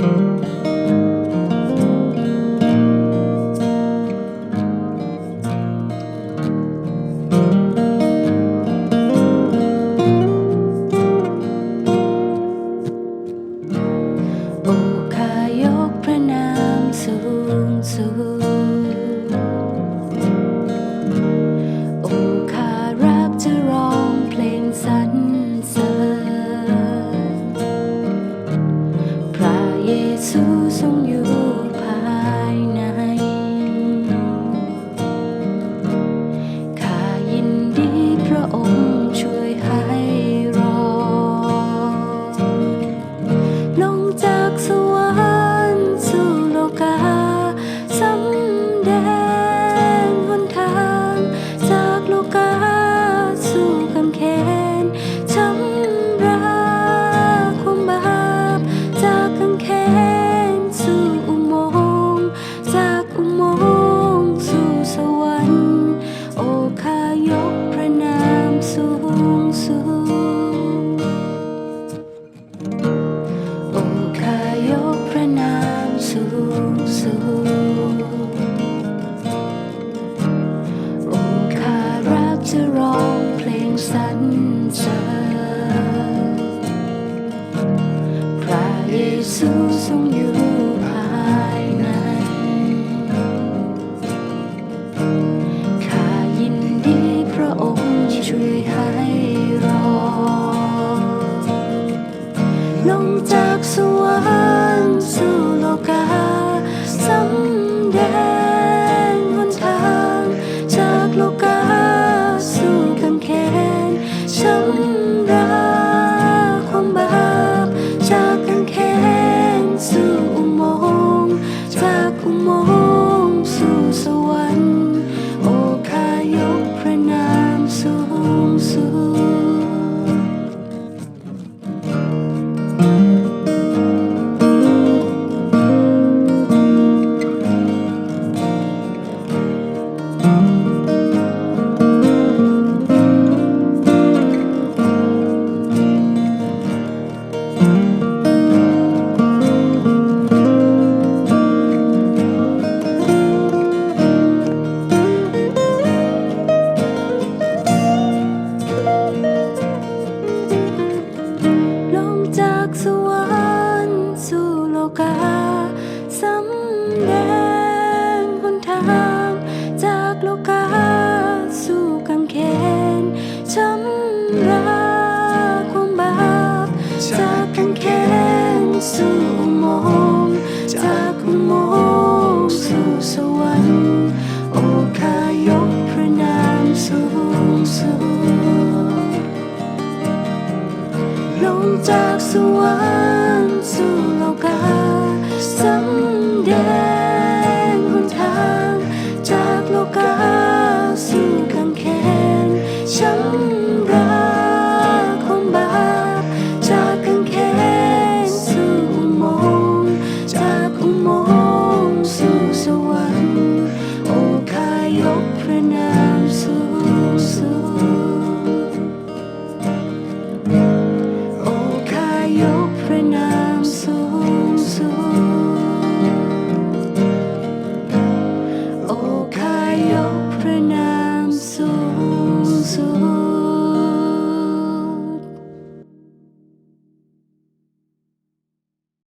โสู้ทรงอยู่ จะร้องเพลงสรรเสริญพระเยซูทรงอยู่ภายในข้ายินดีพระองค์ช่วยให้รอลงจากสวรรค์สู่โลกา กาสำแดงหนทาง จากโลกาสู่กำแขนชำระความบาปจากกำแขนสู่อุโมงค์จากอุโมงค์สู่สวรรค์โอ้ข้ายกพระนามสูงสุดลงจากสวรรค์สู่